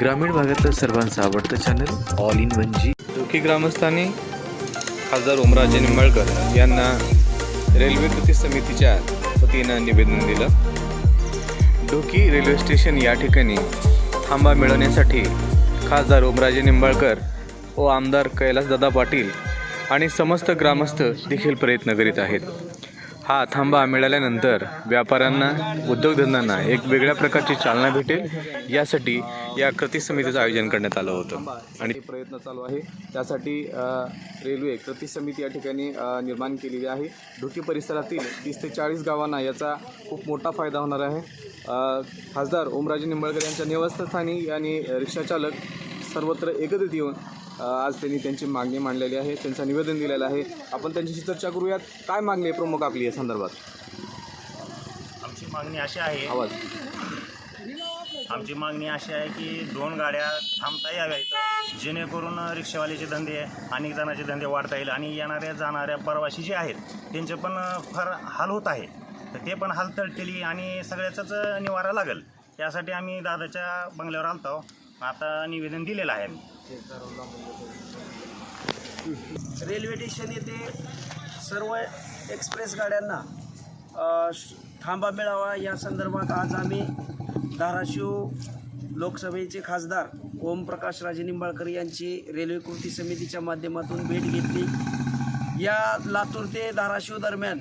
ग्रामीण भागातलं सर्वांचं आवडतं चॅनल ऑल इन वन जी डोकी ग्रामस्थांनी खासदार ओमराजे निंबाळकर यांना रेल्वे कृती समितीच्या वतीनं निवेदन दिलं. डोकी रेल्वे स्टेशन या ठिकाणी थांबा मिळवण्यासाठी खासदार ओमराजे निंबाळकर व आमदार कैलासदादा पाटील आणि समस्त ग्रामस्थ देखील प्रयत्न करीत आहेत. हा थांबा मिळाल्यानंतर व्यापाऱ्यांना उद्योगधंद्यांना एक वेगळ्या प्रकारची चालना भेटेल. यासाठी या कृती समितीचं आयोजन करण्यात आलं होतं. आणि प्रयत्न चालू आहे. त्यासाठी रेल्वे कृती समिती या ठिकाणी निर्माण केलेली आहे. ढुकी परिसरातील तीस ते चाळीस गावांना याचा खूप मोठा फायदा होणार आहे. खासदार ओमराजे निंबाळकर यांच्या निवासस्थानी आणि रिक्षाचालक सर्वत्र एकत्रित येऊन आज त्यांनी त्यांची मागणी मांडलेली आहे त्यांचं निवेदन दिलेलं आहे. आपण त्यांच्याशी चर्चा करूयात. काय मागणी आहे प्रमुख आपली या संदर्भात? आमची मागणी अशी आहे. आवाज. आमची मागणी अशी आहे की दोन गाड्या थांबता याव्या इथं जेणेकरून रिक्षावाल्याचे धंदे अनेक जणांचे धंदे वाढता येईल आणि येणाऱ्या जाणाऱ्या प्रवासी जे आहेत त्यांचे पण फार हाल होत आहे. तर ते पण हाल तळतील आणि सगळ्याचाच निवारा लागेल. यासाठी आम्ही दादाच्या बंगल्यावर आलतो. आता निवेदन दिलेलं आहे. रेल्वे स्टेशन येथे सर्व एक्सप्रेस गाड्यांना थांबा मिळावा. या संदर्भात आज आम्ही धाराशिव लोकसभेचे खासदार ओमप्रकाश राजे निंबाळकर यांची रेल्वे कृती समितीच्या माध्यमातून भेट घेतली. या लातूर ते धाराशिव दरम्यान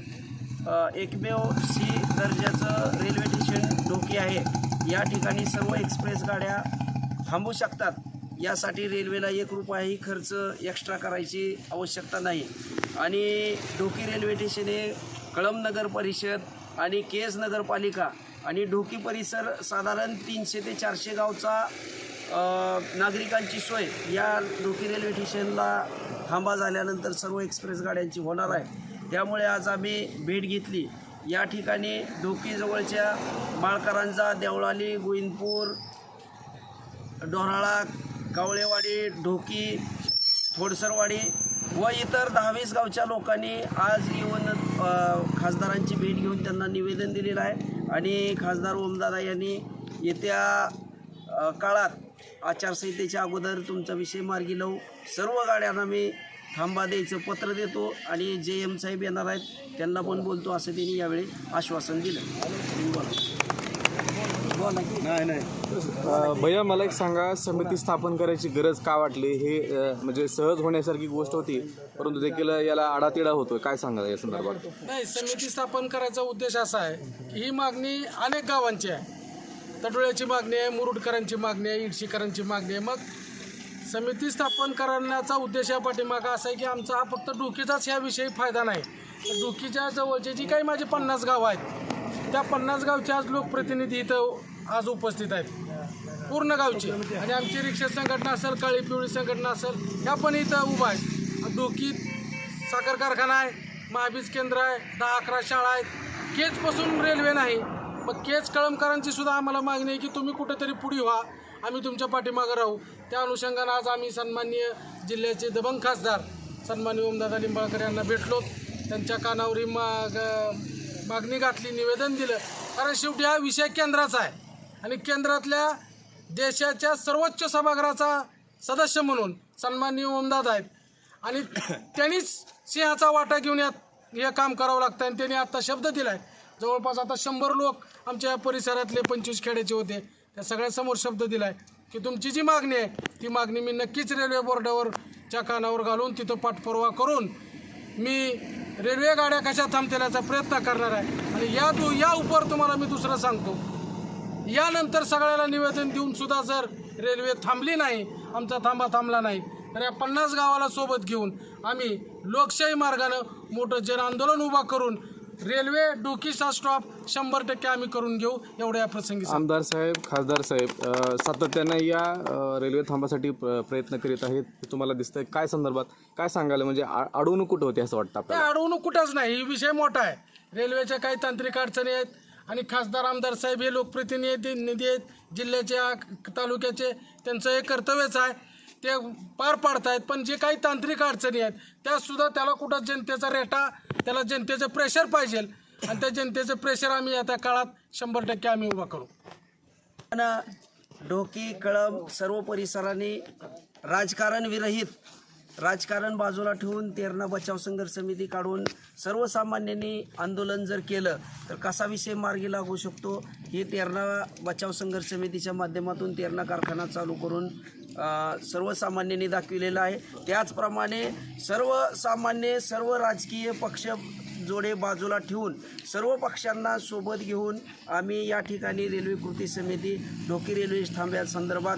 एकमेव सी दर्जाचं रेल्वे स्टेशन ढोकी आहे. या ठिकाणी सर्व एक्सप्रेस गाड्या थांबू शकतात. यासाठी रेल्वेला एक रुपयाही खर्च एक्स्ट्रा करायची आवश्यकता नाही. आणि ढोकी रेल्वे स्टेशन हे कळम नगर परिषद आणि केस नगरपालिका आणि ढोकी परिसर साधारण तीनशे ते चारशे गावचा नागरिकांची सोय या ढोकी रेल्वे स्टेशनला थांबा झाल्यानंतर सर्व एक्सप्रेस गाड्यांची होणार आहे. त्यामुळे आज आम्ही भेट घेतली. या ठिकाणी ढोकीजवळच्या माळकरांजा देवळाली गोविंदपूर डोराळा कावळेवाडी ढोकी थोडसरवाडी व इतर दहावीस गावच्या लोकांनी आज येऊन खासदारांची भेट घेऊन त्यांना निवेदन दिलेलं आहे. आणि खासदार ओमदादा यांनी येत्या काळात आचारसंहितेच्या अगोदर तुमचा विषय मार्गी लावू सर्व गाड्यांना मी थांबा द्यायचं पत्र देतो आणि जे एम साहेब येणार आहेत त्यांना पण बोलतो असं त्यांनी यावेळी आश्वासन दिलं बोला बोला की नाही नाही भैया मला एक सांगा समिती स्थापन करायची गरज का वाटली? हे म्हणजे सहज होण्यासारखी गोष्ट होती परंतु देखील याला आडातिडा होतोय. काय सांगा या संदर्भात? नाही समिती स्थापन करायचा उद्देश असा आहे की ही मागणी अनेक गावांची आहे. तटोळ्याची मागणी आहे मुरुडकरांची मागणी आहे इडशीकरांची मागणी आहे. मग समिती स्थापन करण्याचा उद्देश या पाठीमागा असा आहे की आमचा हा फक्त डोकीचाच ह्याविषयी फायदा नाही. तर डोकीच्या जवळचे जी काही माझी पन्नास गावं आहेत त्या पन्नास गावचे आज लोकप्रतिनिधी इथं आज उपस्थित आहेत. पूर्ण गावचे. आणि आमची रिक्षा संघटना असेल काळी पिवळी संघटना असेल ह्या पण इथं उभा आहेत. डोकीत साखर कारखाना आहे महाबीज केंद्र आहे दहा अकरा शाळा आहेत. केजपासून रेल्वे नाही मग केज कळमकरांची सुद्धा आम्हाला मागणी आहे की तुम्ही कुठेतरी पुढे व्हा. आम्ही तुमच्या पाठीमागं राहू. त्या अनुषंगानं आज आम्ही सन्माननीय जिल्ह्याचे दबंग खासदार सन्मान्य ओमदादा लिंबाळकर यांना भेटलो. त्यांच्या कानावरी माग मागणी घातली निवेदन दिलं. कारण शेवटी हा विषय केंद्राचा आहे. आणि केंद्रातल्या देशाच्या सर्वोच्च सभागृहाचा सदस्य म्हणून सन्माननीय ओमदाद आहेत. आणि त्यांनीच सिंहाचा वाटा घेऊन यात हे काम करावं लागतं आणि त्यांनी आता शब्द दिला आहे जवळपास आता शंभर लोक आमच्या या परिसरातले पंचवीस खेड्याचे होते. त्या सगळ्यासमोर शब्द दिला आहे की तुमची जी मागणी आहे ती मागणी मी नक्कीच रेल्वे बोर्डावर च्या कानावर घालून तिथं पाठपुरावा करून मी रेल्वे गाड्या कशा थांबतेल्याचा प्रयत्न करणार आहे. आणि या दु या उपर तुम्हाला मी दुसरं सांगतो. यानंतर सगळ्याला निवेदन देऊन सुद्धा जर रेल्वे थांबली नाही आमचा थांबा थांबला नाही तर या पन्नास गावाला सोबत घेऊन आम्ही लोकशाही मार्गानं मोठं जन आंदोलन उभा करून रेल्वे डोकीचा स्टॉप शंभर टक्के आम्ही करून घेऊ एवढ्या या प्रसंगी. आमदार साहेब खासदार साहेब अ, सातत्यानं या अ, रेल्वे थांबासाठी प्र- प्रयत्न करीत आहेत हे तुम्हाला दिसतंय. काय संदर्भात काय सांगायला म्हणजे आ- अडवणूक कुठं होते असं वाटतं त्या आपल्याला अडवणूक कुठंच नाही ही विषय मोठा आहे. रेल्वेच्या काही तांत्रिक अडचणी आहेत आणि खासदार आमदार साहेब हे लोकप्रतिनिधी निधी आहेत. जिल्ह्याचे तालुक्याचे त्यांचं हे कर्तव्यच आहे. ते पार पाडतायत पण जे काही तांत्रिक अडचणी आहेत त्यासुद्धा त्याला कुठं जनतेचा रेटा त्याला जनतेचं प्रेशर पाहिजे. आणि त्या जनतेचं प्रेशर आम्ही आता काळात शंभर टक्के आम्ही उभा करू. आणि ढोकी कळंब सर्व परिसराने राजकारण विरहित राजकारण बाजूला ठेवून तेरणा बचाव संघर्ष समिती काढून सर्वसामान्यांनी आंदोलन जर केलं तर कसा विषय मार्गी लागू शकतो? हे तेरणा बचाव संघर्ष समितीच्या माध्यमातून तेरणा कारखाना चालू करून सर्वसामान्यांनी दाखविलेलं आहे. त्याचप्रमाणे सर्वसामान्य सर्व राजकीय पक्ष जोडे बाजूला ठेवून सर्व पक्षांना सोबत घेऊन आम्ही या ठिकाणी रेल्वे कृती समिती डोकी रेल्वे थांब्यासंदर्भात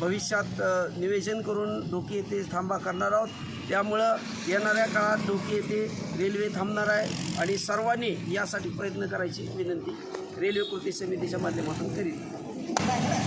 भविष्यात निवेदन करून डोकी येथे थांबा करणार आहोत. त्यामुळं येणाऱ्या काळात डोकी येथे रेल्वे थांबणार आहे आणि सर्वांनी यासाठी प्रयत्न करायची विनंती रेल्वे कृती समितीच्या माध्यमातून करीत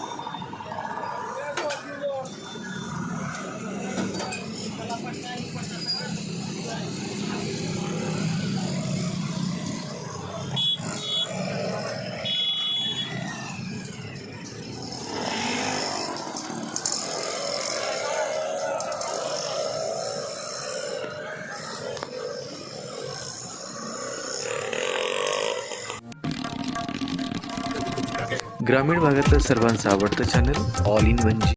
ग्रामीण भागातलं सर्वांचं आवडतं channel all in one G